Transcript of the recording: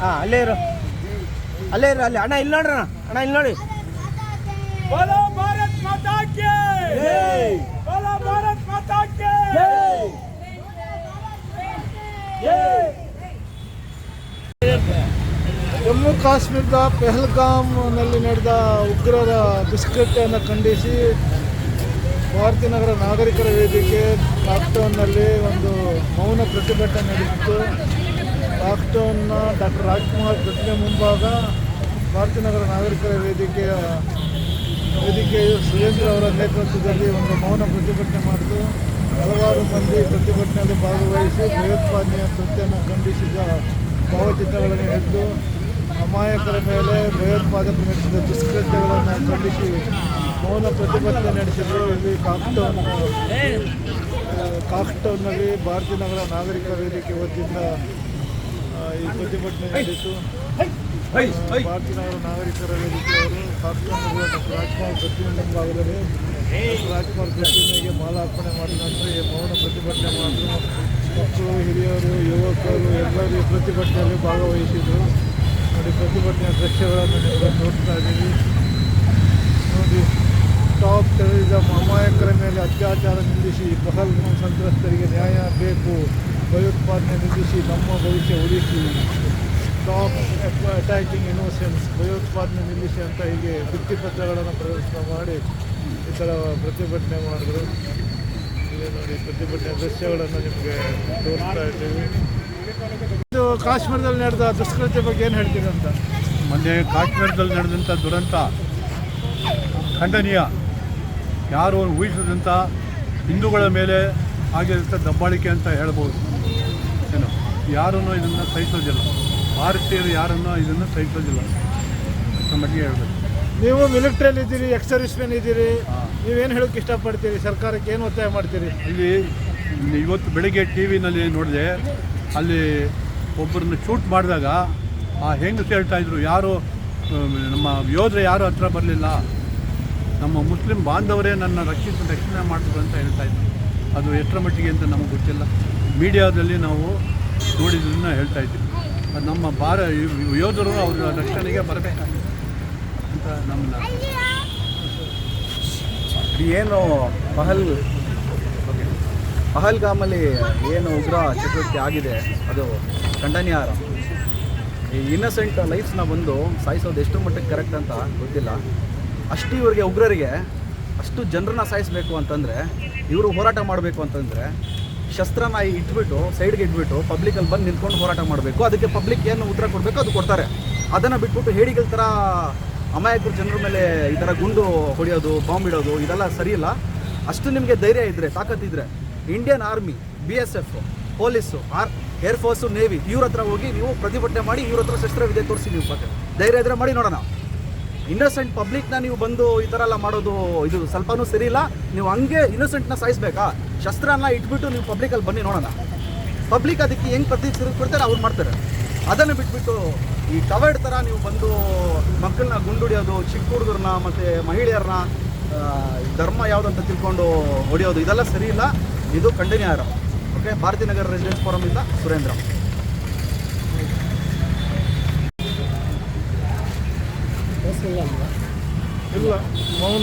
ಹಾಂ ಅಲ್ಲೇ ಇರು. ಅಲ್ಲೇ ಇರು ಅಲ್ಲಿ. ಅಣ್ಣ ಇಲ್ಲಿ ನೋಡ್ರ ಅಣ್ಣ. ಇಲ್ಲಿ ನೋಡಿ. ಭಾರತ್ ಮಾತಾ ಜಮ್ಮು ಕಾಶ್ಮೀರದ ಪೆಹಲ್ಗಾಮ್ನಲ್ಲಿ ನಡೆದ ಉಗ್ರರ ದುಷ್ಕೃತ್ಯವನ್ನು ಖಂಡಿಸಿ ಭಾರತೀನಗರ ನಾಗರಿಕರ ವೇದಿಕೆ ಲಾಕ್ಡೌನ್ನಲ್ಲಿ ಒಂದು ಮೌನ ಪ್ರತಿಭಟನೆ ನಡೆಯಿತು ಲಾಕ್ಡೌನ್ನ ಡಾಕ್ಟರ್ ರಾಜ್ಕುಮಾರ್ ಪ್ರತಿಮೆ ಮುಂಭಾಗ ಭಾರತೀನಗರ ನಾಗರಿಕರ ವೇದಿಕೆಯ ವೇದಿಕೆಯು ಸುರೇಂದ್ರ ಅವರ ನೇತೃತ್ವದಲ್ಲಿ ಒಂದು ಮೌನ ಪ್ರತಿಭಟನೆ ಮಾಡಿತು ಹಲವಾರು ಮಂದಿ ಪ್ರತಿಭಟನೆಯಲ್ಲಿ ಭಾಗವಹಿಸಿ ಭಯೋತ್ಪಾದನೆಯ ಕೃತ್ಯವನ್ನು ಖಂಡಿಸಿದ ಭಾವಚಿತ್ರಗಳನ್ನು ಹಿಡಿದು ಅಮಾಯಕರ ಮೇಲೆ ಭಯೋತ್ಪಾದಕರು ನಡೆಸಿದ ದುಷ್ಕೃತ್ಯಗಳನ್ನು ಖಂಡಿಸಿ ಮೌನ ಪ್ರತಿಭಟನೆ ನಡೆಸಿದರು. ಇಲ್ಲಿ ಕಾಕ್ಟೌನ್ ಕಾಕ್ಟೌನ್ನಲ್ಲಿ ಭಾರತೀಯ ನಗರ ನಾಗರಿಕ ವೇದಿಕೆ ವತಿಯಿಂದ ಈ ಪ್ರತಿಭಟನೆ ನಡೆಯಿತು. ಭಾರತೀಯ ನಗರ ನಾಗರಿಕರ ವೇದಿಕೆಯವರು ಕಾಕ್ಟೌನ್ನಲ್ಲಿ ಡಾಕ್ಟರ್ ರಾಜ್ಕುಮಾರ್ ಪ್ರತಿಮೆ ಮುಂಭಾಗದಲ್ಲಿ ರಾಜ್ಕುಮಾರ್ ಪ್ರತಿಮೆಗೆ ಮಾಲಾರ್ಪಣೆ ಮಾಡಿದ ನಂತರ ಈ ಮೌನ ಪ್ರತಿಭಟನೆ ಮಾಡಿದ್ರು ಮಕ್ಕಳು ಹಿರಿಯರು ಯುವಕರು ಎಲ್ಲರೂ ಈ ಪ್ರತಿಭಟನೆಯಲ್ಲಿ ಭಾಗವಹಿಸಿದರು. ನೋಡಿ ಪ್ರತಿಭಟನೆಯ ದೃಶ್ಯಗಳನ್ನು ನಿಮಗೆ ನೋಡ್ತಾ ಇದ್ದೀವಿ. ನೋಡಿ ಟಾಪ್ ಟೆರರಿಸಮ್ ಅಮಾಯಕರ ಮೇಲೆ ಅತ್ಯಾಚಾರ ನಿಲ್ಲಿಸಿ ಪಹಲ್ಗಾಮ್ ಸಂತ್ರಸ್ತರಿಗೆ ನ್ಯಾಯ ಬೇಕು. ಭಯೋತ್ಪಾದನೆ ನಿಲ್ಲಿಸಿ ನಮ್ಮ ಭವಿಷ್ಯ ಉಳಿಸಿ. ಟಾಪ್ ಅಟ್ಯಾಕಿಂಗ್ ಇನ್ನೋಸೆನ್ಸ್ ಭಯೋತ್ಪಾದನೆ ನಿಲ್ಲಿಸಿ ಅಂತ ಹೀಗೆ ಭಿತ್ತಿಪತ್ರಗಳನ್ನು ಪ್ರದರ್ಶನ ಮಾಡಿ ಈ ಥರ ಪ್ರತಿಭಟನೆ ಮಾಡಿದ್ರು. ಇಲ್ಲಿ ಪ್ರತಿಭಟನೆ ದೃಶ್ಯಗಳನ್ನು ನಿಮಗೆ ತೋರಿಸ್ತಾ ಇದ್ದೀವಿ. ಇದು ಕಾಶ್ಮೀರದಲ್ಲಿ ನಡೆದ ದುಷ್ಕೃತ್ಯ ಬಗ್ಗೆ ಏನು ಹೇಳ್ತೀರಿ ಅಂತ? ಮೊನ್ನೆ ಕಾಶ್ಮೀರದಲ್ಲಿ ನಡೆದಂಥ ದುರಂತ, ಖಂಡನೀಯ, ಯಾರು ಊಹಿಸಿದಂಥ ಹಿಂದೂಗಳ ಮೇಲೆ ಆಗಿರುವಂಥ ದಬ್ಬಾಳಿಕೆ ಅಂತ ಹೇಳ್ಬೋದು. ಏನು? ಯಾರೂ ಇದನ್ನು ಸಹಿಸೋದಿಲ್ಲ. ಭಾರತೀಯರು ಯಾರನ್ನು ಇದನ್ನು ಸಹಿಸೋದಿಲ್ಲ. ಮಟ್ಟಿಗೆ ಹೇಳಬೇಕು. ನೀವು ಮಿಲಿಟ್ರಿಯಲ್ಲಿ ಇದ್ದೀರಿ ಎಕ್ಸ್ ಸರ್ವಿಸ್ ಮ್ಯಾನ್ ಇದ್ದೀರಿ. ನೀವೇನು ಹೇಳೋಕೆ ಇಷ್ಟಪಡ್ತೀರಿ? ಸರ್ಕಾರಕ್ಕೆ ಏನು ಒತ್ತಾಯ ಮಾಡ್ತೀರಿ? ಇಲ್ಲಿ ಇವತ್ತು ಬೆಳಿಗ್ಗೆ ಟಿ ವಿನಲ್ಲಿ ನೋಡಿದೆ ಅಲ್ಲಿ ಒಬ್ಬರನ್ನ ಶೂಟ್ ಮಾಡಿದಾಗ ಆ ಹೆಂಗಸು ಹೇಳ್ತಾ ಇದ್ರು ಯಾರು ನಮ್ಮ ಯೋಧರು ಯಾರು ಹತ್ರ ಬರಲಿಲ್ಲ? ನಮ್ಮ ಮುಸ್ಲಿಂ ಬಾಂಧವರೇ ನನ್ನ ರಕ್ಷಿಸ ರಕ್ಷಣೆ ಮಾಡಿದ್ರು ಅಂತ ಹೇಳ್ತಾ ಇದ್ರು. ಅದು ಎಷ್ಟರ ಮಟ್ಟಿಗೆ ಅಂತ ನಮಗೆ ಗೊತ್ತಿಲ್ಲ. ಮೀಡಿಯಾದಲ್ಲಿ ನಾವು ನೋಡಿದ್ದನ್ನ ಹೇಳ್ತಾ ಇದ್ದೀವಿ. ಅದು ನಮ್ಮ ಭಾರ ಯೋಧರು ಅವರ ರಕ್ಷಣೆಗೆ ಬರಬೇಕಾಗಿದೆ ಅಂತ ನಮ್ಮ ಏನು ಪಹಲ್, ಪಹಲ್ಗಾಮಲ್ಲಿ ಏನು ಉಗ್ರ ಚಟುವಟಿಕೆ ಆಗಿದೆ, ಅದು ಖಂಡನೀಯಾರ ಈ ಇನ್ನಸೆಂಟ್ ಲೈಫ್ಸ್ನ ಬಂದು ಸಾಯಿಸೋದು ಎಷ್ಟು ಮಟ್ಟಿಗೆ ಕರೆಕ್ಟ್ ಅಂತ ಗೊತ್ತಿಲ್ಲ. ಅಷ್ಟು ಇವರಿಗೆ ಉಗ್ರರಿಗೆ ಅಷ್ಟು ಜನರನ್ನ ಸಾಯಿಸಬೇಕು ಅಂತಂದರೆ, ಇವರು ಹೋರಾಟ ಮಾಡಬೇಕು ಅಂತಂದರೆ, ಶಸ್ತ್ರನ ಇಟ್ಬಿಟ್ಟು ಸೈಡ್ಗೆ ಇಟ್ಬಿಟ್ಟು ಪಬ್ಲಿಕಲ್ಲಿ ಬಂದು ನಿಂತ್ಕೊಂಡು ಹೋರಾಟ ಮಾಡಬೇಕು. ಅದಕ್ಕೆ ಪಬ್ಲಿಕ್ ಏನು ಉತ್ತರ ಕೊಡಬೇಕು? ಅದು ಕೊಡ್ತಾರೆ. ಅದನ್ನು ಬಿಟ್ಬಿಟ್ಟು ಹೇಳಿಗಳ ಥರ ಅಮಾಯಕರು ಜನರ ಮೇಲೆ ಈ ಥರ ಗುಂಡು ಹೊಡೆಯೋದು ಬಾಂಬ್ ಇಡೋದು, ಇದೆಲ್ಲ ಸರಿಯಿಲ್ಲ ಅಷ್ಟು ನಿಮಗೆ ಧೈರ್ಯ ಇದ್ದರೆ ತಾಕತ್ತಿದ್ರೆ Indian army B S F police or air force navy ಇವ್ರ ಹತ್ರ ಹೋಗಿ ನೀವು ಪ್ರತಿಭಟನೆ ಮಾಡಿ, ಇವ್ರ ಹತ್ರ ಶಸ್ತ್ರವಿದೆ ತೋರಿಸಿ ನೀವು ಬಗ್ಗೆ ಧೈರ್ಯ ಇದ್ರೆ ಮಾಡಿ ನೋಡೋಣ. ಇನ್ನೋಸೆಂಟ್ ಪಬ್ಲಿಕ್ನ ನೀವು ಬಂದು ಈ ಥರ ಎಲ್ಲ ಮಾಡೋದು ಇದು ಸ್ವಲ್ಪನೂ ಸರಿ ಇಲ್ಲ. ನೀವು ಹಂಗೆ ಇನ್ನೋಸೆಂಟ್ನ ಸಾಯಿಸ್ಬೇಕಾ? ಶಸ್ತ್ರನ ಇಟ್ಬಿಟ್ಟು ನೀವು ಪಬ್ಲಿಕಲ್ಲಿ ಬನ್ನಿ ನೋಡೋಣ. ಪಬ್ಲಿಕ್ ಅದಕ್ಕೆ ಹೆಂಗೆ ಪ್ರತಿ ಕೊಡ್ತಾರೆ ಅವ್ರು ಮಾಡ್ತಾರೆ. ಅದನ್ನು ಬಿಟ್ಬಿಟ್ಟು ಈ ಕವರ್ಡ್ ಥರ ನೀವು ಬಂದು ಮಕ್ಕಳನ್ನ ಗುಂಡುಡಿಯೋದು ಚಿಕ್ಕ ಹುಡುಗರನ್ನ ಮತ್ತು ಮಹಿಳೆಯರನ್ನ ಧರ್ಮ ಯಾವುದಂತ ತಿಳ್ಕೊಂಡು ಹೊಡೆಯೋದು, ಇದೆಲ್ಲ ಸರಿ ಇಲ್ಲ. ಇದು ಖಂಡನೀಯ ಓಕೆ ಭಾರತೀಯ ನಗರ ರೆಸಿಡೆನ್ಸ್ ಇಂದ ಸುರೇಂದ್ರ. ಇಲ್ಲ ಮೌನ